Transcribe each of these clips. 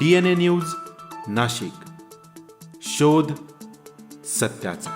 DNA news Nashik. शोध सत्याचा.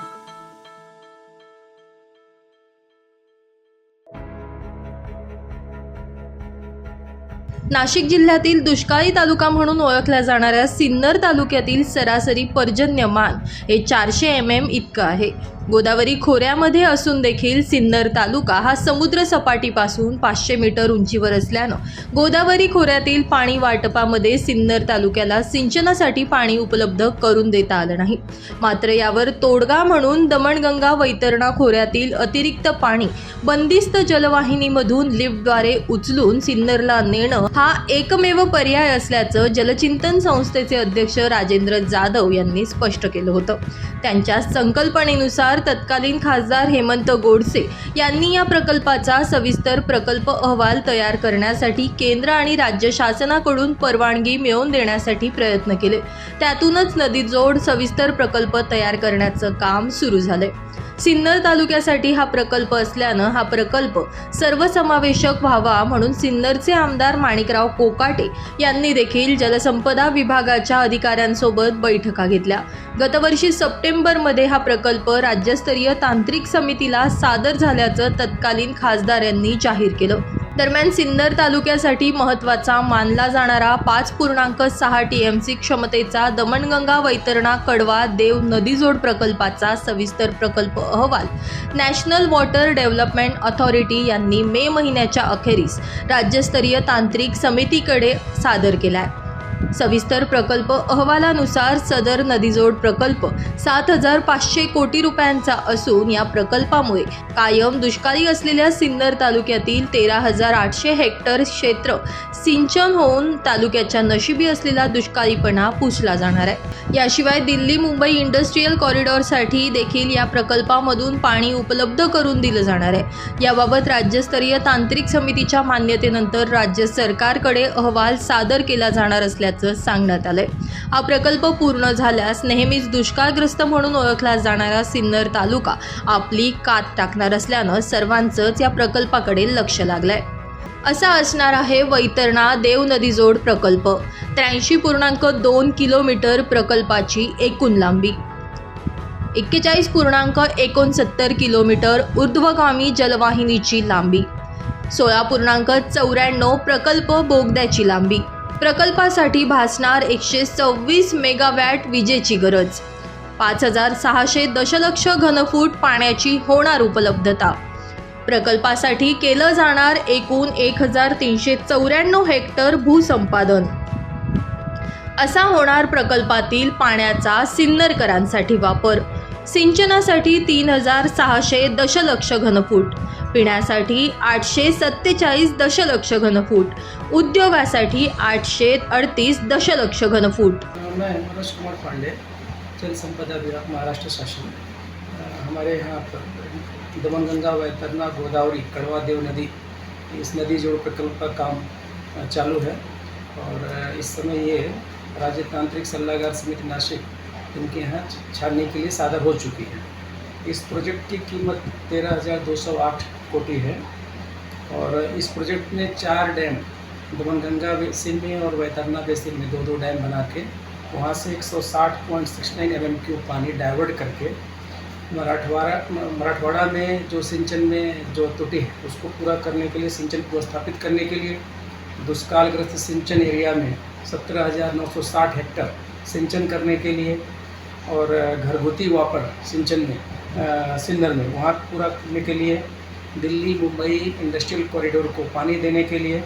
नाशिक जिल्ह्यातील दुष्काळी तालुका म्हणून ओळखल्या जाणाऱ्या सिन्नर तालुक्यातील सरासरी पर्जन्यमान हे चारशे एम एम इतकं आहे. गोदावरी खोऱ्यामध्ये असून देखील सिन्नर तालुका हा समुद्र सपाटीपासून पाचशे मीटर उंचीवर असल्यानं गोदावरी खोऱ्यातील पाणी वाटपामध्ये सिन्नर तालुक्याला सिंचनासाठी पाणी उपलब्ध करून देता आलं नाही. मात्र यावर तोडगा म्हणून दमणगंगा वैतरणा खोऱ्यातील अतिरिक्त पाणी बंदिस्त जलवाहिनीमधून लिफ्टद्वारे उचलून सिन्नरला नेणं हा एकमेव पर्याय असल्याचं जलचिंतन संस्थेचे अध्यक्ष राजेंद्र जाधव यांनी स्पष्ट केलं होतं. त्यांच्या संकल्पनेनुसार तत्कालीन खासदार हेमंत गोडसे यांनी या प्रकल्पाचा सविस्तर प्रकल्प अहवाल तयार करण्यासाठी केंद्र आणि राज्य शासनाकडून परवानगी मिळवून देण्यासाठी प्रयत्न केले. त्यातूनच नदी जोड सविस्तर प्रकल्प तयार करण्याचं काम सुरू झालंय. सिन्नर तालुक्यासाठी हा प्रकल्प असल्यानं हा प्रकल्प सर्वसमावेशक व्हावा म्हणून सिन्नरचे आमदार माणिकराव कोकाटे यांनी देखील जलसंपदा विभागाच्या अधिकाऱ्यांसोबत बैठका घेतल्या. गतवर्षी सप्टेंबरमध्ये हा प्रकल्प राज्यस्तरीय तांत्रिक समितीला सादर झाल्याचं तत्कालीन खासदार यांनी जाहीर केलं. दरम्यान सिन्नर तालुक्यासाठी महत्त्वाचा मानला जाणारा पाच पूर्णांक सहा टी एम सी क्षमतेचा दमणगंगा वैतरणा कडवा देव नदीजोड प्रकल्पाचा सविस्तर प्रकल्प अहवाल. नॅशनल वॉटर डेव्हलपमेंट अथॉरिटी यांनी मे महिन्याच्या अखेरीस राज्यस्तरीय तांत्रिक समितीकडे सादर केला आहे सविस्तर प्रकल्प अहवालानुसार सदर नदीजोड प्रकल्प सात हजार पाचशे कोटी रुपयांचा असून या प्रकल्पामुळे कायम दुष्काळी असलेल्या सिन्नर तालुक्यातील तेरा हजार आठशे हेक्टर क्षेत्र सिंचन होऊन तालुक्याच्या नशिबी असलेला दुष्काळीपणा पुसला जाणार आहे. याशिवाय दिल्ली मुंबई इंडस्ट्रीयल कॉरिडॉरसाठी देखील या प्रकल्पामधून पाणी उपलब्ध करून दिलं जाणार आहे. याबाबत राज्यस्तरीय तांत्रिक समितीच्या मान्यतेनंतर राज्य सरकारकडे अहवाल सादर केला जाणार असल्याचं सांगण्यात आलंय. हा प्रकल्प पूर्ण झाल्यास नेहमीच दुष्काळग्रस्त म्हणून ओळखला जाणारा सिन्नर तालुका आपली कात टाकणार असल्यानं सर्वांचंच या प्रकल्पाकडे लक्ष लागलंय. असा असणार आहे वैतरणा देव नदीजोड प्रकल्प. त्र्याऐंशी पूर्णांक दोन किलोमीटर प्रकल्पाची एकूण लांबी. एक्केचाळीस पूर्णांक एकोणसत्तर किलोमीटर ऊर्ध्वगामी जलवाहिनीची लांबी. सोळा पूर्णांक चौऱ्याण्णव प्रकल्प बोगद्याची लांबी. प्रकल्पासाठी भासणार एकशे सव्वीस मेगावॅट विजेची गरज. पाच हजार सहाशे दशलक्ष घनफूट पाण्याची होणार उपलब्धता. प्रकल्पासाठी केलं जाणार एकूण एक हजार तीनशे चौऱ्याण्णव हेक्टर भूसंपादन. असा होणार प्रकल्पातील पाण्याचा सिन्नरकरांसाठी वापर. सिंचनासाठी तीन हजार सहाशे दशलक्ष घनफूट पिण्यासाठी आठशे सत्तेचाळीस दशलक्ष घनफूट उद्योगासाठी आठशे अडतीस दशलक्ष घनफूट. मैं मनोज कुमार पांडे जल संपदा विभाग महाराष्ट्र शासन. हमारे यहाँ पर दमनगंगा वैतरना गोदावरी कड़वा देव नदी इस नदी जोड़ प्रकल्प का काम चालू है। और इस समय ये राज्य तांत्रिक सलाहकार समिति नासिक इनके यहाँ छानने के लिए सादर हो चुकी है। इस प्रोजेक्ट की कीमत तेरह हज़ार दो सौ आठ कोटि है और इस प्रोजेक्ट में चार डैम, दमनगंगा बेसिन में और वैतरना बेसिन में दो दो डैम बना के वहाँ से 160.69 एम क्यूब पानी डाइवर्ट करके मराठवाड़ा मराठवाड़ा में जो सिंचन में जो त्रुटि है, उसको पूरा करने के लिए, सिंचन को स्थापित करने के लिए दुष्कालग्रस्त सिंचन एरिया में सत्रह हज़ार नौ सौ साठ हेक्टर सिंचन करने के लिए और घरगुती वापर सिंचन में सिन्नर में, वहाँ पूरा करने के लिए, दिल्ली, मुंबई इंडस्ट्रियल कॉरिडोर को पानी देने के लिए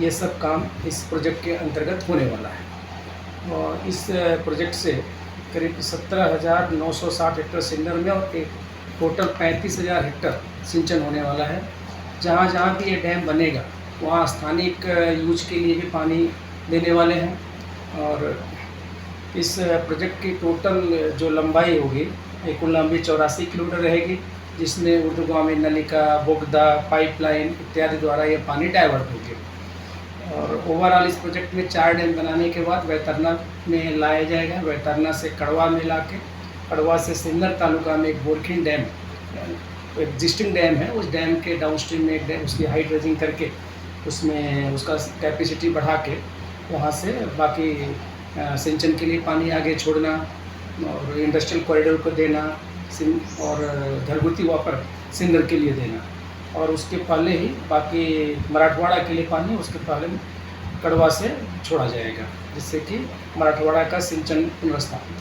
ये सब काम इस प्रोजेक्ट के अंतर्गत होने वाला है। और इस प्रोजेक्ट से करीब सत्रह हज़ार नौ सौ साठ हेक्टर सिन्नर में और एक टोटल पैंतीस हज़ार हेक्टर सिंचन होने वाला है। जहाँ जहाँ भी ये डैम बनेगा, वहाँ स्थानिक यूज़ के लिए भी पानी देने वाले हैं। और इस प्रोजेक्ट की टोटल जो लंबाई होगी कुल लंबी चौरासी किलोमीटर रहेगी, जिसमें उर्दू गाँव में नलिका, बोगदा पाइपलाइन इत्यादि द्वारा ये पानी डाइवर्ट होगी। और ओवरऑल इस प्रोजेक्ट में चार डैम बनाने के बाद वैतरना में लाया जाएगा। वैतरना से कड़वा में ला के कड़वा से सिन्नर तालुका में एक बोरखिन डैम एग्जिस्टिंग डैम है। उस डैम के डाउन स्ट्रीम में एक डैम उसकी हाइट रेजिंग करके, उसमें उसका कैपेसिटी बढ़ा के वहाँ से बाकी सिंचन के लिए पानी आगे छोड़ना और इंडस्ट्रियल कॉरिडोर को देना और घरगुती वापर सिंदर के लिए देना। और उसके पहले ही बाकी मराठवाड़ा के लिए पानी उसके पहले कड़वा से छोड़ा जाएगा, जिससे कि मराठवाड़ा का सिंचन पुनर्स्थापित